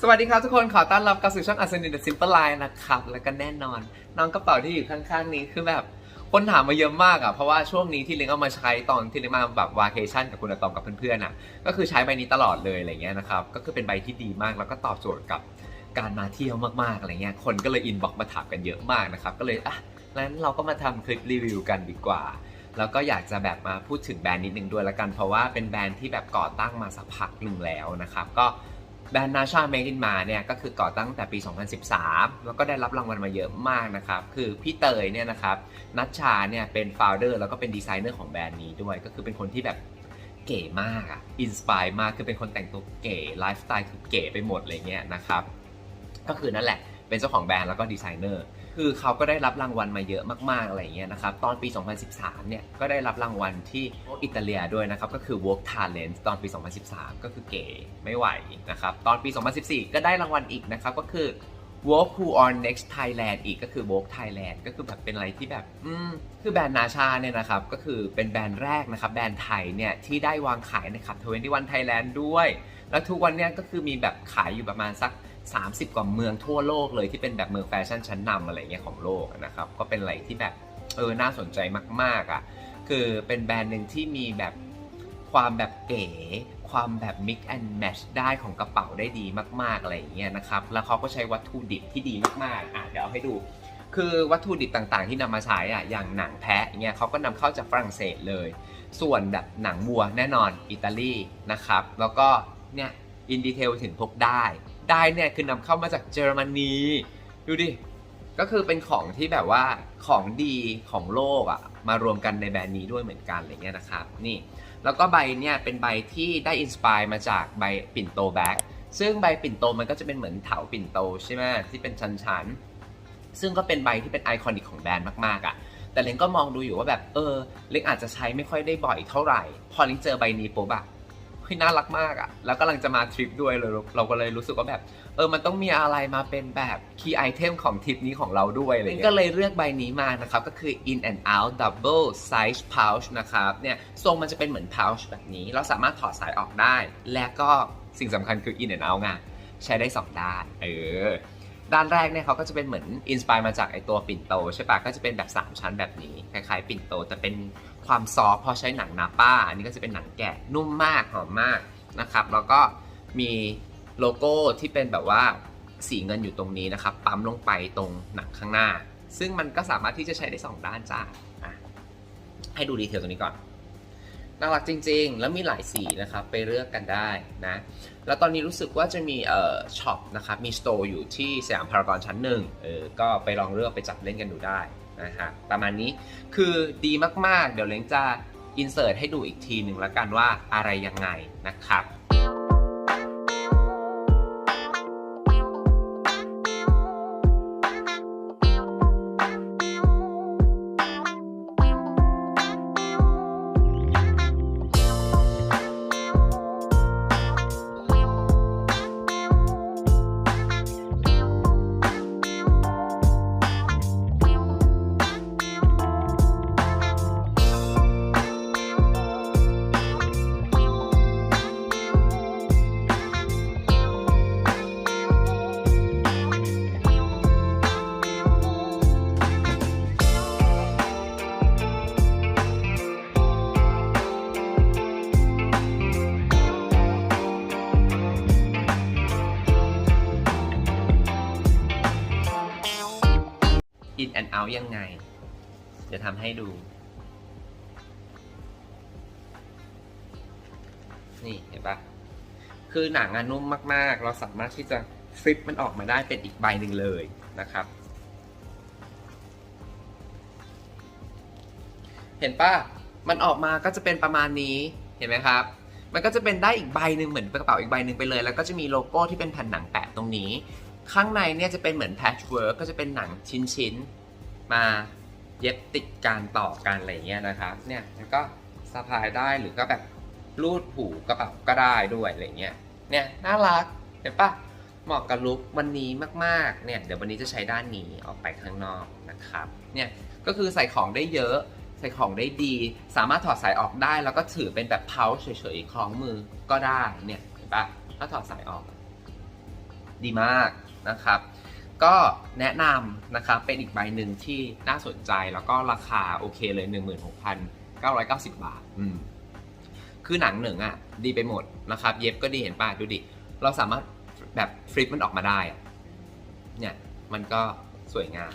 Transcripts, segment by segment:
สวัสดีครับทุกคนขอต้อนรับเข้าสู่ช่องอัศนิน The Simple Line นะครับ แล้วก็แน่นอน น้องกระเป๋าที่อยู่ข้างๆนี้คือแบบคนถามมาเยอะมากอะเพราะว่าช่วงนี้ที่ลิงเอามาใช้ตอนที่ลิงมาแบบวาเคชั่นกับคุณอาตอมกับเพื่อนๆอะก็คือใช้ใบนี้ตลอดเลยอะไรเงี้ยนะครับก็คือเป็นใบที่ดีมากแล้วก็ตอบโจทย์กับการมาเที่ยวมากๆอะไรเงี้ยคนก็เลยอินบ็อกมาถามกันเยอะมากนะครับก็เลยอะงั้นเราก็มาทำคลิปรีวิวกันดีกว่าแล้วก็อยากจะแบบมาพูดถึงแบรนด์นิดนึงด้วยละกัน เพราะว่าเป็นแบรนด์ที่แบบก่อตั้งมาสักพักหนึ่งแล้วนะครับก็ แบรนด์นาชาเมดินมาเนี่ยก็คือก่อตั้งแต่ปี 2013 แล้วก็ได้รับรางวัลมาเยอะมากนะครับ คือพี่เตยเนี่ยนะครับนัชชาเนี่ยเป็นฟาวเดอร์แล้วก็เป็นดีไซเนอร์ของแบรนด์นี้ด้วย ก็คือเป็นคนที่แบบเก๋มากอะอินสปายมากคือเป็นคนแต่งตัวเก๋ไลฟ์สไตล์คือเก๋ไปหมดเลยเนี้ยนะครับ ก็คือนั่นแหละ เป็นเจ้าของแบรนด์แล้วก็ดีไซเนอร์ คือเขาก็ได้รับรางวัลมาเยอะมากๆอะไรเงี้ยนะครับ ตอนปี 2013 เนี่ย ก็ได้รับรางวัลที่อิตาเลียด้วยนะครับ ก็คือ Work Talent ตอนปี 2013 ก็คือเก๋ไม่ไหวนะครับ ตอนปี 2014 ก็ได้รางวัลอีกนะครับ ก็คือ Work Who on Next Thailand อีกก็คือ Work Thailand ก็คือแบบเป็นอะไรที่แบบ อืม คือแบรนด์นาชาเนี่ยนะครับ ก็คือเป็นแบรนด์แรกนะครับ แบรนด์ไทยเนี่ยที่ได้วางขายในขับ21 Thailand ด้วย แล้วทุกวันเนี่ยก็คือมีแบบขายอยู่ประมาณสัก 30 กว่าเมืองทั่วโลกเลยที่เป็นแบบเมืองแฟชั่นชั้นนำอะไรเงี้ยของโลกนะครับก็เป็นอะไรที่แบบเออน่าสนใจมากๆอะคือเป็นแบรนด์หนึ่งที่มีแบบความแบบเก๋ความแบบ mix and match ได้ของกระเป๋าได้ดีมากๆอะไรอย่างเงี้ยนะครับ แล้วเขาก็ใช้วัตถุดิบที่ดีมากๆอะเดี๋ยวเอาให้ดู คือวัตถุดิบต่างๆที่นำมาใช้อะอย่างหนังแพะเงี้ยเขาก็นำเข้าจากฝรั่งเศสเลย ส่วนแบบหนังวัวแน่นอนอิตาลีนะครับ แล้วก็เนี่ยอินดีเทลถึงพกได้ ได้เนี่ยคือนำเข้ามาจากเยอรมนีดูดิ ก็คือเป็นของที่แบบว่าของดีของโลกอะ่ะมารวมกันในแบรนด์นี้ด้วยเหมือนกันอะไรเงี้ยนะครับนี่แล้วก็ใบเนี่ยเป็นใบที่ได้อินสปายมาจากใบปิ่นโตแบ็กซึ่งใบปิ่นโตมันก็จะเป็นเหมือนเถาปิ่นโตใช่ไหมที่เป็นชั้นๆ ซึ่งก็เป็นใบที่เป็นไอคอนิกของแบรนด์มากๆอะ่ะแต่เล้งก็มองดูอยู่ว่าแบบเออเล้งอาจจะใช้ไม่ค่อยได้บ่อยเท่าไหร่ พอเล้งเจอใบนี้ปุ๊บอะ เฮ้ยน่ารักมากอะแล้วกำลังจะมาทริปด้วยเลยเราก็เลยรู้สึกว่าแบบ เออมันต้องมีอะไรมาเป็นแบบคีย์ไอเทมของทริปนี้ของเราด้วยอะไรเงี้ยก็เลยเลือกใบนี้มานะครับ ก็คือ in and out double size pouch นะครับเนี่ยทรงมันจะเป็นเหมือน pouch แบบนี้ เราสามารถถอดสายออกได้ และก็สิ่งสำคัญคือ in and out ไงใช้ได้ 2 ด้าน เออ ด้านแรกเนี่ยเขาก็จะเป็นเหมือนอินสปายมาจากไอตัวปิ่นโตใช่ปะก็จะเป็นแบบ 3 ชั้นแบบนี้คล้ายๆ ปิ่นโต แต่เป็นความซอฟพอใช้หนังนาป้า อันนี้ก็จะเป็นหนังแกะนุ่มมากหอมมากนะครับ แล้วก็มีโลโก้ที่เป็นแบบว่าสีเงินอยู่ตรงนี้นะครับ ปั๊มลงไปตรงหนังข้างหน้า ซึ่งมันก็สามารถที่จะใช้ได้ 2 ด้านจ้าให้ดูดีเทลตรงนี้ก่อน น่ารักจริง ๆ แล้วมีหลายสีนะครับไปเลือกกันได้นะ แล้วตอนนี้รู้สึกว่าจะมีเอ่อช็อปนะครับมีสโตร์อยู่ที่สยามพารากอนชั้นหนึ่งเออก็ไปลองเลือกไปจับเล่นกันดูได้นะฮะประมาณนี้คือดีมากๆ เดี๋ยวเล้งจะอินเสิร์ตให้ดูอีกทีหนึ่งละกันว่าอะไรยังไงนะครับ in and out ยังไงจะทำให้ดู นี่เห็นปะคือหนังอะนุ่มมาก ๆ เราสามารถที่จะฟลิปมันออกมาได้เป็นอีกใบหนึ่งเลยนะครับ เห็นปะมันออกมาก็จะเป็นประมาณนี้ เห็นไหมครับ มันก็จะเป็นได้อีกใบหนึ่งเหมือนกระเป๋าอีกใบหนึ่งไปเลย แล้วก็จะมีโลโก้ที่เป็นแผ่นหนังแปะตรงนี้ ข้างในเนี่ยจะเป็นเหมือนแพชเวิร์กก็จะเป็นหนังชิ้นๆ มาเย็บติดการต่อกันอะไรเงี้ยนะครับเนี่ยแล้วก็สะพายได้หรือก็แบบรูดผูกกระเป๋าก็ได้ด้วยอะไรเงี้ยเนี่ยน่ารักเห็นปะเหมาะกับลุควันนี้มากๆเนี่ยเดี๋ยววันนี้จะใช้ด้านนี้ออกไปข้างนอกนะครับเนี่ยก็คือใส่ของได้เยอะใส่ของได้ดี สามารถถอดสายออกได้ แล้วก็ถือเป็นแบบเพาเฉยๆคล้องมือก็ได้เนี่ยเห็นปะถ้าถอดสายออก ดีมาก นะครับ ก็แนะนำนะครับเป็นอีกใบหนึ่งที่น่าสนใจแล้วก็ราคาโอเคเลย 16,990 บาทอืมคือหนังหนึ่งอะดีไปหมดนะครับ เย็บก็ดีเห็นป่ะดูดิ เราสามารถแบบฟลิปมันออกมาได้อะเนี่ยมันก็สวยงาม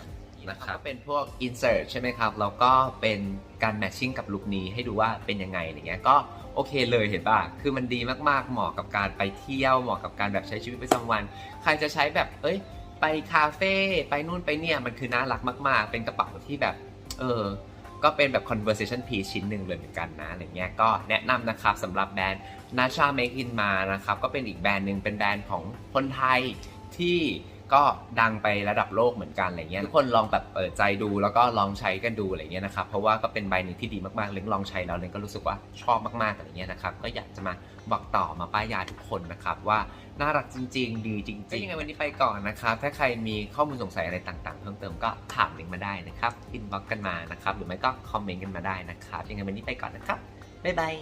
นะครับก็เป็นพวก insert ใช่ไหมครับ แล้วก็เป็นการ matching กับลุคนี้ให้ดูว่าเป็นยังไงอะไรเงี้ยก็โอเคเลยเห็นป่ะ คือมันดีมากๆ เหมาะกับการไปเที่ยว เหมาะกับการแบบใช้ชีวิตประจำวัน ใครจะใช้แบบ เอ้ย ไปคาเฟ่ ไปนู่นไปเนี่ย มันคือน่ารักมาก ๆ เป็นกระเป๋าที่แบบ เออ ก็เป็นแบบ conversation piece ชิ้นหนึ่งเลยเหมือนกันนะ อะไรเงี้ย ก็แนะนำนะครับสำหรับแบรนด์ Nasha Make In มานะครับ ก็เป็นอีกแบรนด์หนึ่งเป็นแบรนด์ของคนไทยที่ ก็ดังไประดับโลกเหมือนกันอะไรเงี้ยทุกคนลองแบบเปิดใจดูแล้วก็ลองใช้กันดูอะไรเงี้ยนะครับเพราะว่าก็เป็นใบหนึ่งที่ดีมากๆเล้งลองใช้แล้วเล้งก็รู้สึกว่าชอบมากๆอะไรเงี้ยนะครับก็อยากจะมาบอกต่อมาป้ายยาทุกคนนะครับว่าน่ารักจริง ๆ ดีจริงๆยังไงวันนี้ไปก่อนนะครับถ้าใครมีข้อมูลสงสัยอะไรต่างๆ เพิ่มเติมก็ถามเล้งมาได้นะครับอินบ็อกกันมานะครับหรือไม่ก็คอมเมนต์กันมาได้นะครับยังไงวันนี้ไปก่อนนะครับบ๊ายบาย